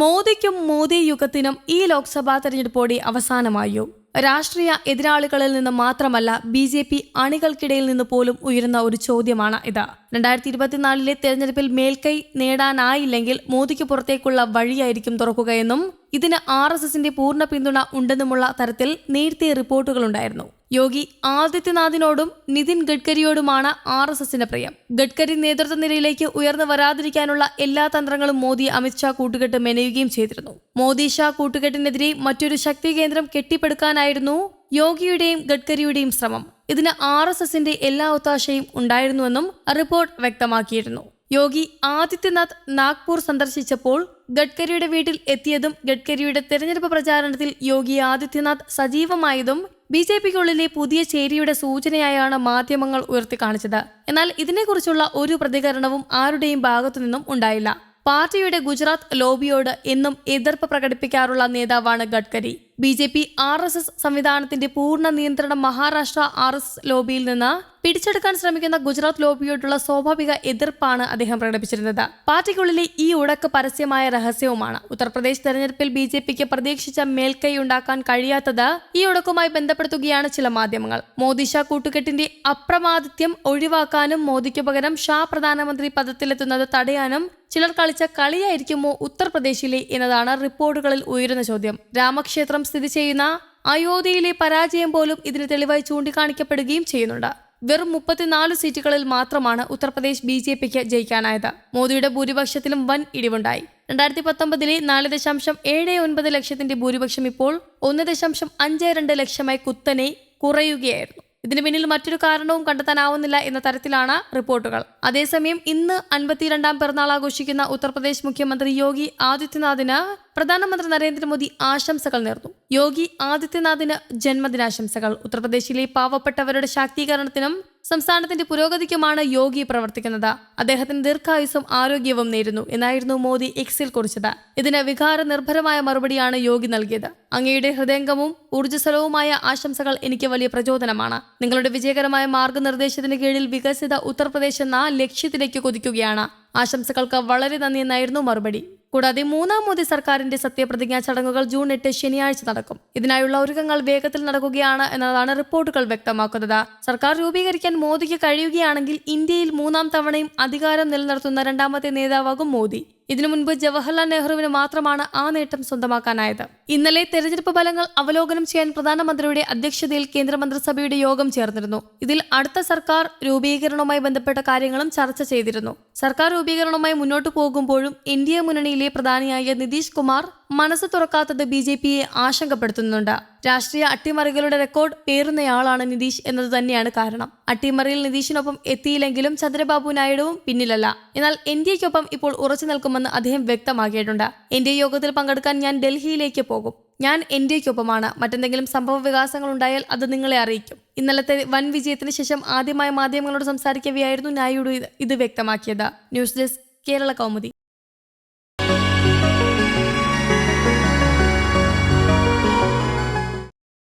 മോദിക്കും മോദി യുഗത്തിനും ഈ ലോക്സഭാ തെരഞ്ഞെടുപ്പോടെ അവസാനമായോ? രാഷ്ട്രീയ എതിരാളികളിൽ നിന്ന് മാത്രമല്ല ബി ജെ പി അണികൾക്കിടയിൽ നിന്ന് പോലും ഉയരുന്ന ഒരു ചോദ്യമാണ് ഇത്. രണ്ടായിരത്തി ഇരുപത്തിനാലിലെ തെരഞ്ഞെടുപ്പിൽ മേൽക്കൈ നേടാനായില്ലെങ്കിൽ മോദിക്ക് പുറത്തേക്കുള്ള വഴിയായിരിക്കും തുറക്കുകയെന്നും ഇതിന് ആർ എസ് എസിന്റെ പൂർണ പിന്തുണ ഉണ്ടെന്നുമുള്ള തരത്തിൽ നേരത്തെ റിപ്പോർട്ടുകളുണ്ടായിരുന്നു യോഗി ആദിത്യനാഥിനോടും നിതിൻ ഗഡ്കരിയോടുമാണ് ആർ എസ് എസിന്റെ പ്രിയം. ഗഡ്കരി നേതൃത്വ നിരയിലേക്ക് ഉയർന്നു വരാതിരിക്കാനുള്ള എല്ലാ തന്ത്രങ്ങളും മോദി അമിത്ഷാ കൂട്ടുകെട്ട് മെനയുകയും ചെയ്തിരുന്നു. മോദി ഷാ കൂട്ടുകെട്ടിനെതിരെ മറ്റൊരു ശക്തി കേന്ദ്രം കെട്ടിപ്പടുക്കാനായിരുന്നു യോഗിയുടെയും ഗഡ്കരിയുടെയും ശ്രമം. ഇതിന് ആർ എസ് എസിന്റെ എല്ലാ ഒത്താശയും ഉണ്ടായിരുന്നുവെന്നും റിപ്പോർട്ട് വ്യക്തമാക്കിയിരുന്നു. യോഗി ആദിത്യനാഥ് നാഗ്പൂർ സന്ദർശിച്ചപ്പോൾ ഗഡ്കരിയുടെ വീട്ടിൽ എത്തിയതും ഗഡ്കരിയുടെ തെരഞ്ഞെടുപ്പ് പ്രചാരണത്തിൽ യോഗി ആദിത്യനാഥ് സജീവമായതും ബി ജെ പിക്കുള്ളിലെ പുതിയ ചേരിയുടെ സൂചനയായാണ് മാധ്യമങ്ങൾ ഉയർത്തി കാണിച്ചത്. എന്നാൽ ഇതിനെക്കുറിച്ചുള്ള ഒരു പ്രതികരണവും ആരുടെയും ഭാഗത്തു നിന്നും ഉണ്ടായില്ല. പാർട്ടിയുടെ ഗുജറാത്ത് ലോബിയോട് എന്നും എതിർപ്പ് പ്രകടിപ്പിക്കാറുള്ള നേതാവാണ് Gadkari. B J P R S S സംവിധാനത്തിന്റെ പൂർണ നിയന്ത്രണം മഹാരാഷ്ട്ര ആർ എസ് ലോബിയിൽ നിന്ന് പിടിച്ചെടുക്കാൻ ശ്രമിക്കുന്ന ഗുജറാത്ത് ലോബിയോടുള്ള സ്വാഭാവിക എതിർപ്പാണ് അദ്ദേഹം പ്രകടിപ്പിച്ചിരുന്നത്. പാർട്ടിക്കുള്ളിലെ ഈ ഉടക്ക് പരസ്യമായ രഹസ്യവുമാണ്. ഉത്തർപ്രദേശ് തെരഞ്ഞെടുപ്പിൽ ബി ജെ പിക്ക് പ്രതീക്ഷിച്ച മേൽക്കൈ ഉണ്ടാക്കാൻ കഴിയാത്തത് ഈ ഉടക്കുമായി ബന്ധപ്പെടുത്തുകയാണ് ചില മാധ്യമങ്ങൾ. മോദി ഷാ കൂട്ടുകെട്ടിന്റെ അപ്രമാദിത്യം ഒഴിവാക്കാനും മോദിക്ക് പകരം ഷാ പ്രധാനമന്ത്രി പദത്തിലെത്തുന്നത് തടയാനും ചിലർ കളിച്ച കളിയായിരിക്കുമോ ഉത്തർപ്രദേശിലെ എന്നതാണ് റിപ്പോർട്ടുകളിൽ ഉയരുന്ന ചോദ്യം. രാമക്ഷേത്രം സ്ഥിതി ചെയ്യുന്ന അയോധ്യയിലെ പരാജയം പോലും ഇതിന് തെളിവായി ചൂണ്ടിക്കാണിക്കപ്പെടുകയും ചെയ്യുന്നുണ്ട്. വെറും മുപ്പത്തിനാല് സീറ്റുകളിൽ മാത്രമാണ് ഉത്തർപ്രദേശ് ബി ജെ പിക്ക് ജയിക്കാനായത്. മോദിയുടെ ഭൂരിപക്ഷത്തിലും വൻ ഇടിവുണ്ടായി. രണ്ടായിരത്തി പത്തൊമ്പതിലെ നാല് ദശാംശം ഏഴ് ഒൻപത് ലക്ഷത്തിന്റെ ഭൂരിപക്ഷം ഇപ്പോൾ ഒന്ന് ദശാംശം അഞ്ച് രണ്ട് ലക്ഷമായി കുത്തനെ കുറയുകയായിരുന്നു. ഇതിനു പിന്നിൽ മറ്റൊരു കാരണവും കണ്ടെത്താനാവുന്നില്ല എന്ന തരത്തിലാണ് റിപ്പോർട്ടുകൾ. അതേസമയം ഇന്ന് അൻപത്തിരണ്ടാം പിറന്നാൾ ആഘോഷിക്കുന്ന ഉത്തർപ്രദേശ് മുഖ്യമന്ത്രി യോഗി ആദിത്യനാഥിന് പ്രധാനമന്ത്രി നരേന്ദ്രമോദി ആശംസകൾ നേർന്നു. യോഗി ആദിത്യനാഥിന് ജന്മദിനാശംസകൾ. ഉത്തർപ്രദേശിലെ പാവപ്പെട്ടവരുടെ ശാക്തീകരണത്തിനും സംസ്ഥാനത്തിന്റെ പുരോഗതിക്കുമാണ് യോഗി പ്രവർത്തിക്കുന്നത്. അദ്ദേഹത്തിന് ദീർഘായുസും ആരോഗ്യവും നേരുന്നു എന്നായിരുന്നു മോദി എക്സിൽ കുറിച്ചത്. ഇതിന് വികാര നിർഭരമായ മറുപടിയാണ് യോഗി നൽകിയത്. അങ്ങയുടെ ഹൃദയംഗവും ഊർജസ്വലവുമായ ആശംസകൾ എനിക്ക് വലിയ പ്രചോദനമാണ്. നിങ്ങളുടെ വിജയകരമായ മാർഗനിർദ്ദേശത്തിന് കീഴിൽ വികസിത ഉത്തർപ്രദേശ് എന്ന ലക്ഷ്യത്തിലേക്ക് കുതിക്കുകയാണ്. ആശംസകൾക്ക് വളരെ നന്ദി എന്നായിരുന്നു മറുപടി. കൂടാതെ മൂന്നാം മോദി സർക്കാരിന്റെ സത്യപ്രതിജ്ഞാ ചടങ്ങുകൾ ജൂൺ എട്ട് ശനിയാഴ്ച നടക്കും. ഇതിനായുള്ള ഒരുക്കങ്ങൾ വേഗത്തിൽ നടക്കുകയാണ് എന്നതാണ് റിപ്പോർട്ടുകൾ വ്യക്തമാക്കുന്നത്. സർക്കാർ രൂപീകരിക്കാൻ മോദിക്ക് കഴിയുകയാണെങ്കിൽ ഇന്ത്യയിൽ മൂന്നാം തവണയും അധികാരം നിലനിർത്തുന്ന രണ്ടാമത്തെ നേതാവാകും മോദി. ഇതിനു മുൻപ് ജവഹർലാൽ നെഹ്റുവിന് മാത്രമാണ് ആ നേട്ടം സ്വന്തമാക്കാനായത്. ഇന്നലെ തെരഞ്ഞെടുപ്പ് ഫലങ്ങൾ അവലോകനം ചെയ്യാൻ പ്രധാനമന്ത്രിയുടെ അധ്യക്ഷതയിൽ കേന്ദ്രമന്ത്രിസഭയുടെ യോഗം ചേർന്നിരുന്നു. ഇതിൽ അടുത്ത സർക്കാർ രൂപീകരണവുമായി ബന്ധപ്പെട്ട കാര്യങ്ങളും ചർച്ച ചെയ്തിരുന്നു. സർക്കാർ രൂപീകരണവുമായി മുന്നോട്ടു പോകുമ്പോഴും എൻ ഡി എ മുന്നണിയിലെ പ്രധാനിയായ നിതീഷ് കുമാർ മനസ്സ് തുറക്കാത്തത് ബി ജെ പിയെ ആശങ്കപ്പെടുത്തുന്നുണ്ട്. രാഷ്ട്രീയ അട്ടിമറികളുടെ റെക്കോർഡ് പേറുന്നയാളാണ് നിതീഷ് എന്നത് തന്നെയാണ് കാരണം. അട്ടിമറിയിൽ നിതീഷിനൊപ്പം എത്തിയില്ലെങ്കിലും ചന്ദ്രബാബു നായിഡുവും പിന്നിലല്ല. എന്നാൽ എൻ ഡി എക്കൊപ്പം ഇപ്പോൾ ഉറച്ചു നിൽക്കുമെന്ന് അദ്ദേഹം വ്യക്തമാക്കിയിട്ടുണ്ട്. എൻ ഡി എ യോഗത്തിൽ പങ്കെടുക്കാൻ ഞാൻ ഡൽഹിയിലേക്ക് പോകും. ഞാൻ എൻ മറ്റെന്തെങ്കിലും സംഭവ വികാസങ്ങൾ ഉണ്ടായാൽ അത് നിങ്ങളെ അറിയിക്കും. ഇന്നലത്തെ വൻ വിജയത്തിന് ശേഷം ആദ്യമായി മാധ്യമങ്ങളോട് സംസാരിക്കവെയായിരുന്നു നായിഡു ഇത് വ്യക്തമാക്കിയത്. News desk Kerala Kaumudi.